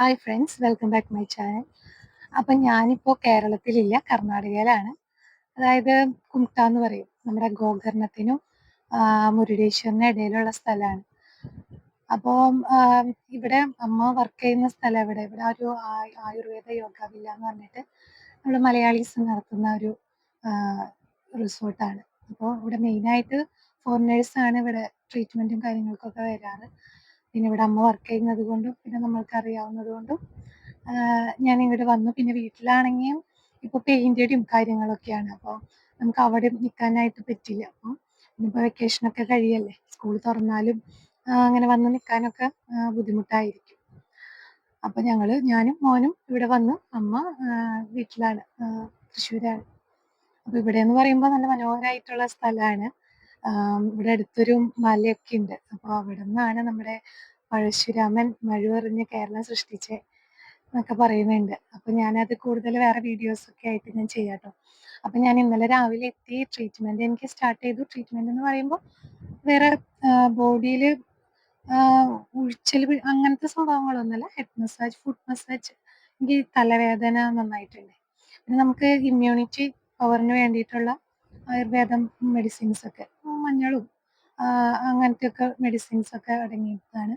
Hi friends welcome back my channel അപ്പം ഞാനിപ്പോൾ കേരളത്തിലില്ല കർണാടകയിലാണ്. അതായത് കുംട്ട എന്ന് പറയും. നമ്മുടെ ഗോകർണത്തിനും മുരുടേശ്വറിനും ഇടയിലുള്ള സ്ഥലമാണ്. അപ്പോൾ ഇവിടെ അമ്മ വർക്ക് ചെയ്യുന്ന സ്ഥലം ഇവിടെ ഇവിടെ ഒരു ആയുർവേദ യോഗ വില്ല എന്ന് പറഞ്ഞിട്ട് നമ്മൾ മലയാളീസ് നടത്തുന്ന ഒരു റിസോർട്ടാണ് അപ്പോൾ ഇവിടെ മെയിനായിട്ട് ഫോറിനേഴ്സാണ് ഇവിടെ ട്രീറ്റ്മെന്റും കാര്യങ്ങൾക്കൊക്കെ വരാറ്. പിന്നെ ഇവിടെ അമ്മ വർക്ക് ചെയ്യുന്നത് കൊണ്ടും പിന്നെ നമ്മൾക്ക് അറിയാവുന്നത് കൊണ്ടും ഞാൻ ഇവിടെ വന്നു. പിന്നെ വീട്ടിലാണെങ്കിൽ ഇപ്പൊ പെയിന്റടിയും കാര്യങ്ങളൊക്കെയാണ്. അപ്പോൾ നമുക്ക് അവിടെ നിൽക്കാനായിട്ട് പറ്റില്ല. അപ്പൊ ഇനിയിപ്പോ വെക്കേഷൻ ഒക്കെ കഴിയല്ലേ. സ്കൂൾ തുറന്നാലും അങ്ങനെ വന്ന് നിൽക്കാനൊക്കെ ബുദ്ധിമുട്ടായിരിക്കും. അപ്പം ഞങ്ങൾ ഞാനും മോനും ഇവിടെ വന്നു. അമ്മ വീട്ടിലാണ് തൃശ്ശൂരാണ്. അപ്പോൾ ഇവിടെ എന്ന് പറയുമ്പോൾ നല്ല മനോഹരമായിട്ടുള്ള സ്ഥലമാണ് ഇവിടെ അടുത്തൊരു മലയൊക്കെ ഉണ്ട്. അപ്പോൾ അവിടെ നിന്നാണ് നമ്മുടെ പഴശുരാമൻ മഴുവെറിഞ്ഞ് കേരളം സൃഷ്ടിച്ചേ എന്നൊക്കെ പറയുന്നുണ്ട്. അപ്പോൾ ഞാനത് കൂടുതൽ വേറെ വീഡിയോസ് ഒക്കെ ആയിട്ട് ഞാൻ ചെയ്യാട്ടോ. അപ്പം ഞാൻ ഇന്നലെ രാവിലെ എത്തി ട്രീറ്റ്മെന്റ് എനിക്ക് സ്റ്റാർട്ട് ചെയ്തു. ട്രീറ്റ്മെന്റ് എന്ന് പറയുമ്പോൾ വേറെ ബോഡിയിൽ ഉഴിച്ചൽ അങ്ങനത്തെ സംഭവങ്ങളൊന്നുമല്ല ഹെഡ് മസാജ് ഫുഡ് മസാജ് എനിക്ക് തലവേദന നന്നായിട്ടുണ്ട്. പിന്നെ നമുക്ക് ഇമ്മ്യൂണിറ്റി പവറിന് വേണ്ടിയിട്ടുള്ള ആയുർവേദം മെഡിസിൻസ് ഒക്കെ മഞ്ഞളും അങ്ങനത്തെ ഒക്കെ മെഡിസിൻസ് ഒക്കെ അടങ്ങിയതാണ്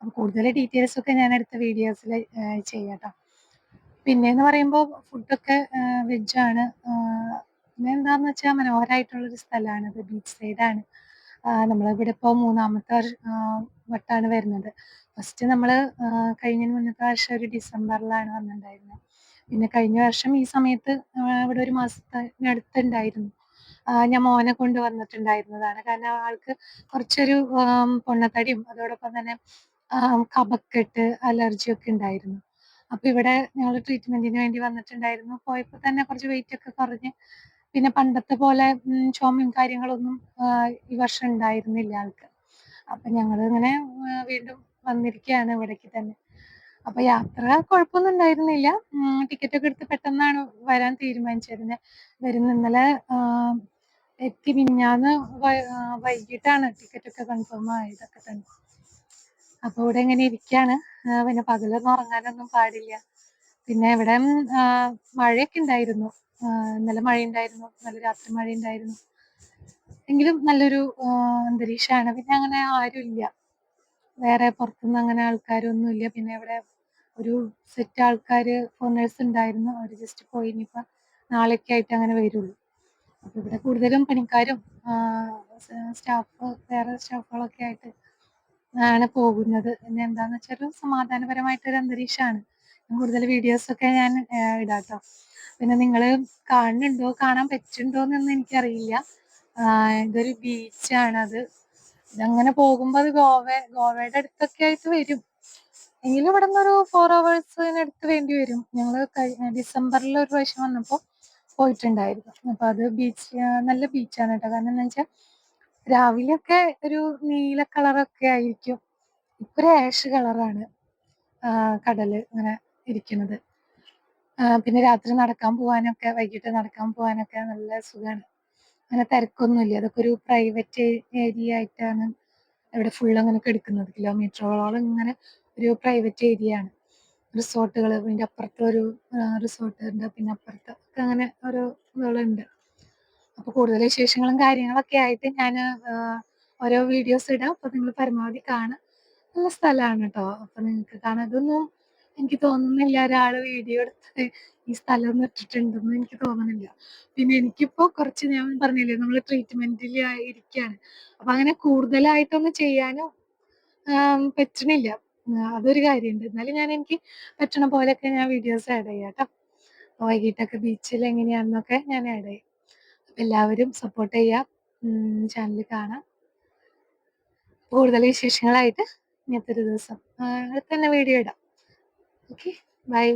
അപ്പോൾ കൂടുതൽ ഡീറ്റെയിൽസ് ഒക്കെ ഞാൻ അടുത്ത വീഡിയോസിൽ ചെയ്യാട്ടോ. പിന്നെ എന്ന് പറയുമ്പോൾ ഫുഡൊക്കെ വെജാണ് പിന്നെ എന്താണെന്ന് വെച്ചാൽ മനോഹരമായിട്ടുള്ളൊരു സ്ഥലമാണത് ബീച്ച് സൈഡാണ് നമ്മളിവിടെ ഇപ്പോൾ മൂന്നാമത്തെ വട്ടാണ് വരുന്നത്. ഫസ്റ്റ് നമ്മൾ കഴിഞ്ഞ മുന്നത്തെ വർഷം ഒരു ഡിസംബറിലാണ് വന്നിട്ടുണ്ടായിരുന്നത്. പിന്നെ കഴിഞ്ഞ വർഷം ഈ സമയത്ത് ഇവിടെ ഒരു മാസത്തിന് അടുത്തുണ്ടായിരുന്നു. ഞാൻ മോനെ കൊണ്ട് വന്നിട്ടുണ്ടായിരുന്നതാണ്. കാരണം ആൾക്ക് കുറച്ചൊരു പൊണ്ണത്തടിയും അതോടൊപ്പം തന്നെ കഫക്കെട്ട് അലർജി ഒക്കെ ഉണ്ടായിരുന്നു. അപ്പൊ ഇവിടെ ഞങ്ങൾ ട്രീറ്റ്മെന്റിന് വേണ്ടി വന്നിട്ടുണ്ടായിരുന്നു. പോയപ്പോ തന്നെ കുറച്ച് വെയിറ്റ് ഒക്കെ കുറഞ്ഞ് പിന്നെ പണ്ടത്തെ പോലെ ചുമയും കാര്യങ്ങളൊന്നും ഈ വർഷം ഉണ്ടായിരുന്നില്ല ആൾക്ക്. അപ്പൊ ഞങ്ങൾ ഇങ്ങനെ വീണ്ടും വന്നിരിക്കുകയാണ് ഇവിടേക്ക് തന്നെ. അപ്പൊ യാത്ര കുഴപ്പമൊന്നും ഉണ്ടായിരുന്നില്ല. ടിക്കറ്റ് ഒക്കെ എടുത്ത് പെട്ടെന്നാണ് വരാൻ തീരുമാനിച്ചിരുന്നത് വരുന്ന ഇന്നലെ എത്തി മിഞ്ഞാന്ന് വൈകിട്ടാണ് ടിക്കറ്റ് ഒക്കെ കൺഫേം ആയതൊക്കെ തന്നെ. അപ്പൊ ഇവിടെ ഇങ്ങനെ ഇരിക്കാണ്. പിന്നെ പകലൊന്നും ഉറങ്ങാനൊന്നും പാടില്ല. പിന്നെ ഇവിടെ മഴയൊക്കെ ഉണ്ടായിരുന്നു. നല്ല മഴ ഉണ്ടായിരുന്നു നല്ല രാത്രി മഴ ഉണ്ടായിരുന്നു എങ്കിലും നല്ലൊരു അന്തരീക്ഷമാണ്. പിന്നെ അങ്ങനെ ആരും ഇല്ല വേറെ പുറത്തുനിന്ന് അങ്ങനെ ആൾക്കാരൊന്നും ഇല്ല പിന്നെ ഇവിടെ ഒരു സെറ്റ് ആൾക്കാർ ഫോറിനേഴ്സ് ഉണ്ടായിരുന്നു. അവർ ജസ്റ്റ് പോയി. ഇനിയിപ്പോൾ നാളെയൊക്കെ ആയിട്ട് അങ്ങനെ വരുള്ളൂ. ഇവിടെ കൂടുതലും പണിക്കാരും സ്റ്റാഫ് വേറെ സ്റ്റാഫുകളൊക്കെ ആയിട്ട് ആണ് പോകുന്നത്. പിന്നെ എന്താന്ന് വെച്ചാൽ സമാധാനപരമായിട്ടൊരു അന്തരീക്ഷമാണ്. കൂടുതൽ വീഡിയോസ് ഒക്കെ ഞാൻ ഇടാട്ടോ. പിന്നെ നിങ്ങൾ കാണുന്നുണ്ടോ? കാണാൻ പറ്റുന്നുണ്ടോ എന്നൊന്നും എനിക്കറിയില്ല. ഇതൊരു ബീച്ചാണ് അത് ഇതങ്ങനെ പോകുമ്പോൾ അത് ഗോവ ഗോവയുടെ അടുത്തൊക്കെ ആയിട്ട് വരും. എങ്കിലും ഇവിടെ നിന്നൊരു ഫോർ അവേഴ്സിനടുത്ത് വേണ്ടി വരും. ഞങ്ങൾ ഡിസംബറിൽ ഒരു പ്രാവശ്യം വന്നപ്പോൾ പോയിട്ടുണ്ടായിരുന്നു. അപ്പൊ അത് ബീച്ച് നല്ല ബീച്ചാണ് കേട്ടോ. കാരണം എന്താ വെച്ചാൽ രാവിലെയൊക്കെ ഒരു നീല കളറൊക്കെ ആയിരിക്കും. ഇപ്പൊ ആഷ് കളറാണ് കടൽ ഇങ്ങനെ ഇരിക്കുന്നത്. പിന്നെ രാത്രി നടക്കാൻ പോവാനൊക്കെ വൈകിട്ട് നടക്കാൻ പോവാനൊക്കെ നല്ല സുഖമാണ് അങ്ങനെ തിരക്കൊന്നുമില്ല. അതൊക്കെ ഒരു പ്രൈവറ്റ് ഏരിയ ആയിട്ടാണ് ഇവിടെ ഫുള്ള് അങ്ങനെ കിടക്കുന്നത്. കിലോമീറ്ററോളം ഇങ്ങനെ ഒരു പ്രൈവറ്റ് ഏരിയ ആണ്. റിസോർട്ടുകൾ അതിന്റെ അപ്പുറത്ത് ഒരു റിസോർട്ട് ഉണ്ട് പിന്നെ അപ്പുറത്ത് ഒക്കെ അങ്ങനെ ഒരു ഇതുകളുണ്ട്. അപ്പോൾ കൂടുതൽ വിശേഷങ്ങളും കാര്യങ്ങളൊക്കെ ആയിട്ട് ഞാൻ ഓരോ വീഡിയോസ് ഇടാം. അപ്പോൾ നിങ്ങൾ പരമാവധി കാണാം. നല്ല സ്ഥലമാണ് കേട്ടോ അപ്പോൾ നിങ്ങൾക്ക് കാണാം ഇതൊന്നും എനിക്ക് തോന്നുന്നില്ല ഒരാൾ വീഡിയോ എടുത്ത് ഈ സ്ഥലം നിട്ടിട്ടുണ്ടെന്ന് എനിക്ക് തോന്നുന്നില്ല പിന്നെ എനിക്കിപ്പോൾ കുറച്ച് ഞാൻ പറഞ്ഞില്ലേ നമ്മൾ ട്രീറ്റ്മെന്റിൽ ഇരിക്കുകയാണ് അപ്പം അങ്ങനെ കൂടുതലായിട്ടൊന്നും ചെയ്യാനും പറ്റണില്ല. അതൊരു കാര്യമുണ്ട്. എന്നാലും ഞാൻ എനിക്ക് പറ്റണ പോലെയൊക്കെ ഞാൻ വീഡിയോസ് ആഡ് ചെയ്യാം കേട്ടോ. വൈകിട്ടൊക്കെ ബീച്ചിൽ എങ്ങനെയാണെന്നൊക്കെ ഞാൻ ആഡ് ചെയ്യും. എല്ലാവരും സപ്പോർട്ട് ചെയ്യാം. ചാനൽ കാണാം. കൂടുതൽ വിശേഷങ്ങളായിട്ട് ഇങ്ങനത്തെ ഒരു ദിവസം. അടുത്ത തന്നെ വീഡിയോ ഇടാം. Okay bye